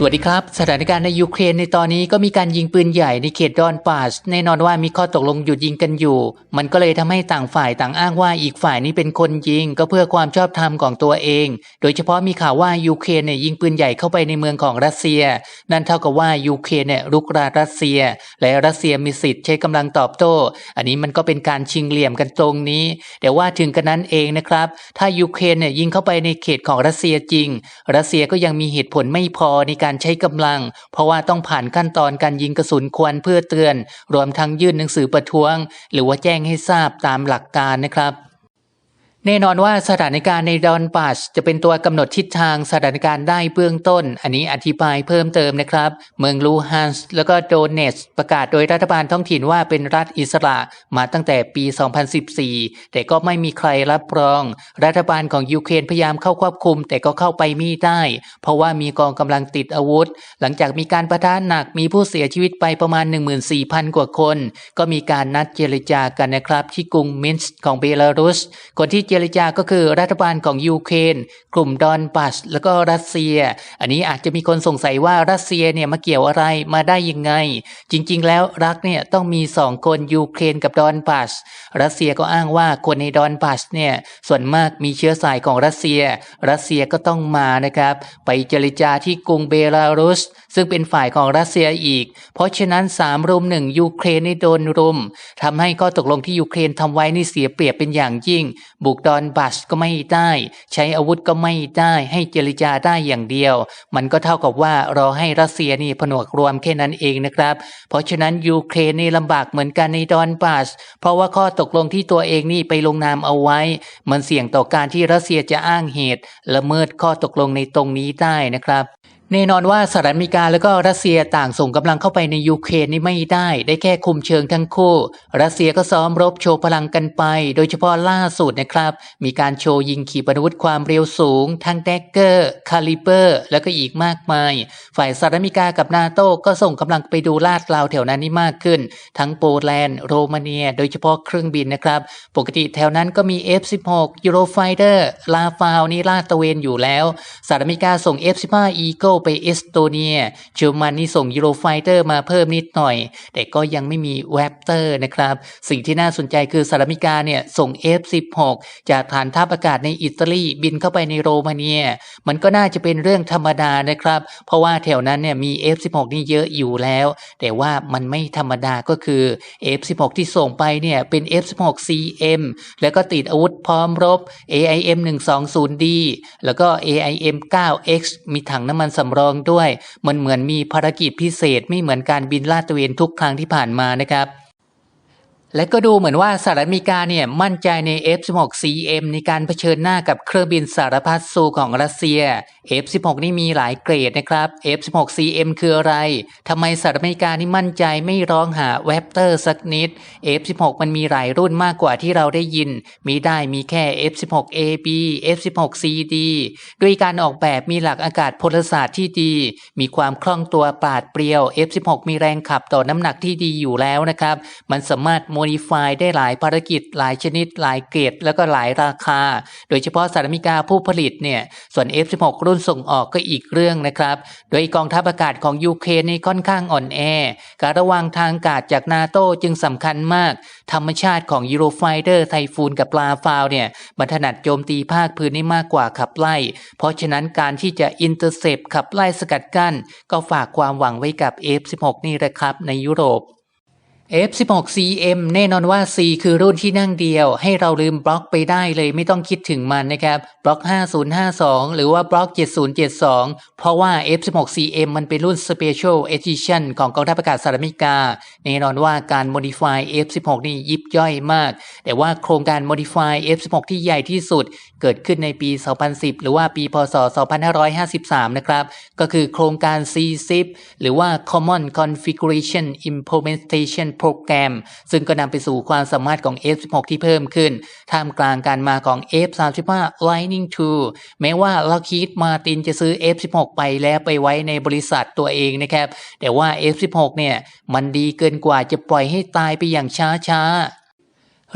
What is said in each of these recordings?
สวัสดีครับ สถานการณ์ในยูเครนในตอนนี้ก็มีการยิงปืนใหญ่ในเขตดอนปาสแน่นอนว่ามีข้อตกลงหยุดยิงกันอยู่ มันก็เลยทำให้ต่างฝ่ายต่างอ้างว่าอีกฝ่ายนี้เป็นคนยิง ก็เพื่อความชอบธรรมของตัวเอง โดยเฉพาะมีข่าวว่ายูเครนเนี่ยยิงปืนใหญ่เข้าไปในเมืองของรัสเซีย นั่นเท่ากับว่ายูเครนเนี่ยรุกรานรัสเซีย และรัสเซียมีสิทธิ์ใช้กำลังตอบโต้ อันนี้มันก็เป็นการชิงเหลี่ยมกันตรงนี้ แต่ว่าถึงกันนั้นเองนะครับ ถ้ายูเครนเนี่ยยิงเข้าไปในเขตของรัสเซียจริง รัสเซียก็ยังมีเหตุผลไม่พอในการใช้กำลัง เพราะว่าต้องผ่านขั้นตอนการยิงกระสุนควันเพื่อเตือน รวมทั้งยื่นหนังสือประท้วง หรือว่าแจ้งให้ทราบตามหลักการนะครับ แน่นอนว่าสถานการณ์ในดอนบาสจะเป็นตัวกำหนดทิศทางสถานการณ์ได้เบื้องต้น อันนี้อธิบายเพิ่มเติมนะครับ เมืองลูฮันส์แล้วก็โดเนสประกาศโดยรัฐบาลท้องถิ่นว่าเป็นรัฐอิสระมาตั้งแต่ปี 2014 แต่ก็ไม่มีใครรับรอง รัฐบาลของยูเครนพยายามเข้าควบคุม แต่ก็เข้าไปไม่ได้ เพราะว่ามีกองกำลังติดอาวุธ หลังจากมีการประทะหนักมีผู้เสียชีวิตไปประมาณ 14,000 กว่าคน ก็มีการนัดเจรจากันนะครับที่กรุงมินส์ของเบลารุสคนที่เจรจาก็คือรัฐบาลของยูเครนกลุ่มดอนบัสแล้วก็รัสเซีย อันนี้อาจจะมีคนสงสัยว่ารัสเซียเนี่ยมาเกี่ยวอะไรมาได้ยังไง จริง ๆ แล้วรักเนี่ยต้องมีสองคนยูเครนกับดอนบัสรัสเซียก็อ้างว่าคนในดอนบัสเนี่ยส่วนมากมีเชื้อสายของรัสเซีย รัสเซียก็ต้องมานะครับ ไปเจรจาที่กรุงเบลารุส ซึ่งเป็นฝ่ายของรัสเซียอีก เพราะฉะนั้น3รุมหนึ่งยูเครนนี่โดนรุมทำให้ข้อตกลงที่ยูเครนทำไว้นี่เสียเปรียบเป็นอย่างยิ่ง บุกดอนบัสก็ไม่ได้ ใช้อาวุธก็ไม่ได้ให้เจรจาได้อย่างเดียว มันก็เท่ากับว่ารอให้รัสเซียนี่ผนวกรวมแค่นั้นเองนะครับ เพราะฉะนั้นยูเครนนี่ลำบากเหมือนกันในดอนบัสเพราะว่าข้อตกลงที่ตัวเองนี่ไปลงนามเอาไว้ มันเสี่ยงต่อการที่รัสเซียจะอ้างเหตุ ละเมิดข้อตกลงในตรงนี้ได้นะครับ แน่นอนว่าสหรัฐอเมริกาแล้วก็รัสเซียต่างส่งกำลังเข้าไปในยูเครนนี่ไม่ได้ ได้แค่คุมเชิงทั้งคู่ รัสเซียก็ซ้อมรบโชว์พลังกันไป โดยเฉพาะล่าสุดนะครับ มีการโชว์ยิงขีปนาวุธความเร็วสูง ทั้งแดกเกอร์ คาลิเบอร์ แล้วก็อีกมากมาย ฝ่ายสหรัฐอเมริกากับนาโต้ก็ส่งกำลังไปดูลาดราวแถวนั้นนี่มากขึ้น ทั้งโปแลนด์โรมาเนีย โดยเฉพาะเครื่องบินนะครับ ปกติแถวนั้นก็มี F16 Eurofighter ลาฟาวนี่ลาดตะเวนอยู่แล้วสหรัฐอเมริกาส่ง F15 Eagle ไปเอสโตเนียเยอรมันนี่ส่ง Eurofighter มาเพิ่มนิดหน่อย แต่ก็ยังไม่มี Raptor นะครับ สิ่งที่น่าสนใจคือสหรัฐอเมริกาเนี่ยส่ง F16 จากฐานทัพอากาศในอิตาลีบินเข้าไปในโรมาเนีย มันก็น่าจะเป็นเรื่องธรรมดานะครับ เพราะว่าแถวนั้นเนี่ยมี F16 นี่เยอะอยู่แล้ว แต่ว่ามันไม่ธรรมดาก็คือ F16 ที่ส่งไปเนี่ยเป็น F16 CM แล้วก็ติดอาวุธพร้อมรบ AIM 120D แล้วก็ AIM 9X มีถังน้ำมันสำรองด้วย มันเหมือนมีภารกิจพิเศษไม่เหมือนการบินลาดตระเวนทุกครั้งที่ผ่านมานะครับ และก็ดูเหมือนว่าสหรัฐอเมริกาเนี่ยมั่นใจใน F-16CM ในการเผชิญหน้ากับเครื่องบินสารพัดสูของรัสเซีย F-16 นี่มีหลายเกรดนะครับ F-16CM คืออะไรทำไมสหรัฐอเมริกานี่มั่นใจไม่ร้องหาแวปเตอร์สักนิด F-16 มันมีหลายรุ่นมากกว่าที่เราได้ยิน มีได้มีแค่ F-16AB F-16CD ด้วยการออกแบบมีหลักอากาศพลศาสตร์ที่ดี มีความคล่องตัวปราดเปรียว F-16 มีแรงขับต่อน้ำหนักที่ดีอยู่แล้วนะครับ มันสามารถ modify ได้หลายภารกิจ หลายชนิด หลายเกรดแล้วก็หลายราคา โดยเฉพาะสหรัฐอเมริกาผู้ผลิตเนี่ย ส่วน F16 รุ่นส่งออกก็อีกเรื่องนะครับ โดยกองทัพอากาศของยูเครนนี่ค่อนข้างอ่อนแอ การระวังทางอากาศจากนาโตจึงสำคัญมาก ธรรมชาติของยูโรไฟเดอร์ไทฟูนกับปลาฟาวเนี่ยมันถนัดโจมตีภาคพื้นได้มากกว่าขับไล่ เพราะฉะนั้นการที่จะอินเตอร์เซปขับไล่สกัดกั้น ก็ฝากความหวังไว้กับ F16 นี่แหละครับในยุโรป F16CM แน่นอนว่า C คือรุ่นที่นั่งเดียว ให้เราลืมบล็อกไปได้เลยไม่ต้องคิดถึงมันนะครับบล็อก 5052 หรือว่าบล็อก 7072 เพราะว่า F16CM มันเป็นรุ่น Special Edition ของกองทัพอากาศสหรัฐอเมริกา แน่นอนว่าการ modify F16 นี่ยิบย่อยมาก แต่ว่าโครงการ modify F16 ที่ใหญ่ที่สุด เกิดขึ้นในปี 2010 หรือว่าปี พศ 2553 นะครับ ก็คือโครงการ C10 หรือว่า Common Configuration Implementation โปรแกรม ซึ่งก็นำไปสู่ความสามารถของ F16 ที่เพิ่มขึ้น ท่ามกลางการมาของ F35 Lightning II แม้ว่าลอคีดมาตินจะซื้อ F16 ไปแล้วไปไว้ในบริษัทตัวเองนะครับ แต่ว่า F16 เนี่ยมันดีเกินกว่าจะปล่อยให้ตายไปอย่างช้าๆ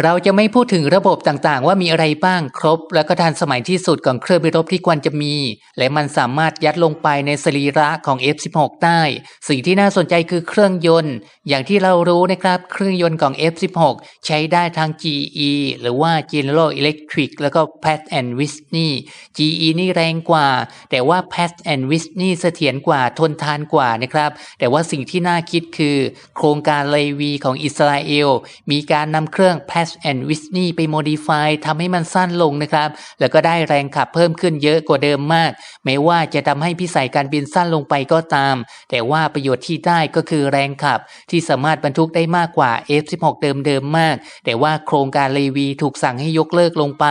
เราจะไม่พูดถึงระบบต่างๆ ว่ามีอะไรบ้างครบ และก็ทันสมัยที่สุดของเครื่องบินรบที่ควรจะมี และมันสามารถยัดลงไปในสรีระของ F16 ได้สิ่งที่น่าสนใจคือเครื่องยนต์ อย่างที่เรารู้นะครับ เครื่องยนต์ของ F16 ใช้ได้ทั้ง GE หรือว่า General Electric แล้วก็ Pratt and Whitney GE นี่แรงกว่า แต่ว่า Pratt and Whitney เสถียรกว่าทนทานกว่านะครับ แต่ว่าสิ่งที่น่าคิดคือ โครงการเลวีของอิสราเอลมีการนำเครื่อง Pratt and Whitney ไป modify ทำให้มันสั้นลงนะครับ แล้วก็ได้แรงขับเพิ่มขึ้นเยอะกว่าเดิมมากแม้ว่าจะทำให้พิสัยการบินสั้นลงไปก็ตาม แต่ว่าประโยชน์ที่ได้ก็คือแรงขับ ที่สามารถบรรทุกได้มากกว่า F16 เดิมๆมาก แต่ว่าโครงการเลวีถูกสั่งให้ยกเลิกลงไป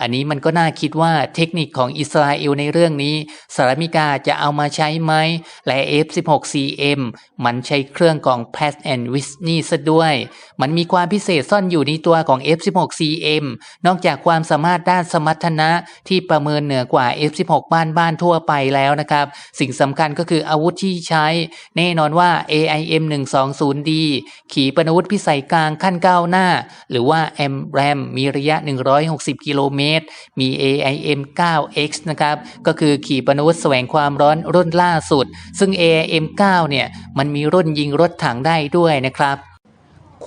อันนี้มันก็น่าคิดว่าเทคนิคของอิสราเอลในเรื่องนี้สหรัฐอเมริกาจะเอามาใช้ไหม และ F16CM มันใช้เครื่องของ Pat and Whitney ซะด้วย มันมีความพิเศษซ่อนอยู่ในตัวของ F16CM นอกจากความสามารถด้านสมรรถนะที่ประเมินเหนือกว่า F16 บ้านบ้านๆทั่วไปแล้วนะครับ สิ่งสำคัญก็คืออาวุธที่ใช้ แน่นอนว่า AIM 120D ขีปนาวุธพิสัยกลางขั้นก้าวหน้า หรือว่า MRAM มีระยะ 160 กิโลเมตร มี AIM 9X นะครับก็คือขีปนาวุธแสวงความร้อนรุ่นล่าสุด ซึ่ง AIM 9เนี่ยมันมีรุ่นยิงรถถังได้ด้วยนะครับ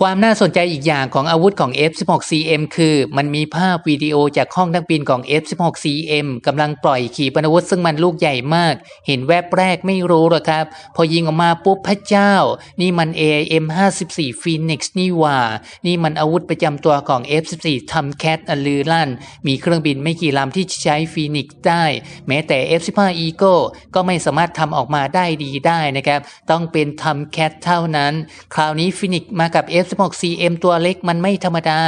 ความน่าสนใจอีกอย่างของอาวุธของ F16CM คือ มันมีภาพวิดีโอจากห้องนักบินของ F16CM กำลังปล่อยขีปนาวุธซึ่งมันลูกใหญ่มาก เห็นแวบแรกไม่รู้หรอกครับ พอยิงออกมาปุ๊บพระเจ้า นี่มัน AIM 54 Phoenix นี่ว่า นี่มันอาวุธประจำตัวของ F14 Tomcat อันลือลั่น มีเครื่องบินไม่กี่ลำที่ใช้ Phoenix ได้ แม้แต่ F15 Eagle ก็ไม่สามารถทำออกมาได้ดีได้นะครับ ต้องเป็น Tomcat เท่านั้น คราวนี้ Phoenix มากับ F16CM ตัวเล็กมันไม่ธรรมดา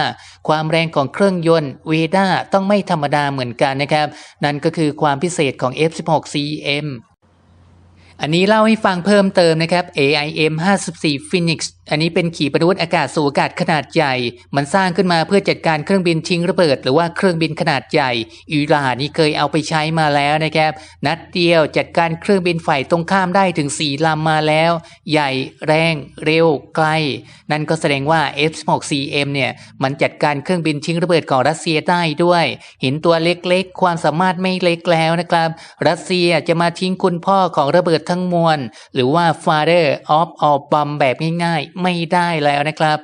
ความแรงของเครื่องยนต์เวด้าต้องไม่ธรรมดาเหมือนกันนะครับ นั่นก็คือความพิเศษของ F16CM อันนี้เล่าให้ฟังเพิ่มเติมนะครับ AIM 54 Phoenix อันนี้เป็นขีปนาวุธอากาศสู่อากาศขนาดใหญ่ มันสร้างขึ้นมาเพื่อจัดการเครื่องบินทิ้งระเบิด หรือว่าเครื่องบินขนาดใหญ่ อิหร่านนี่เคยเอาไปใช้มาแล้วนะครับ นัดเดียวจัดการเครื่องบินฝ่ายตรงข้ามได้ถึง 4 ลำมาแล้ว ใหญ่แรง เร็ว ไกล นั่นก็แสดงว่า F16CM เนี่ยมันจัดการเครื่องบินทิ้งระเบิดของรัสเซียได้ด้วย เห็นตัวเล็กๆ ความสามารถไม่เล็กแล้วนะครับ รัสเซียจะมาทิ้งคุณพ่อของระเบิดทั้งมวล หรือว่า father of all bomb แบบง่ายๆ ไม่ได้แล้วนะครับ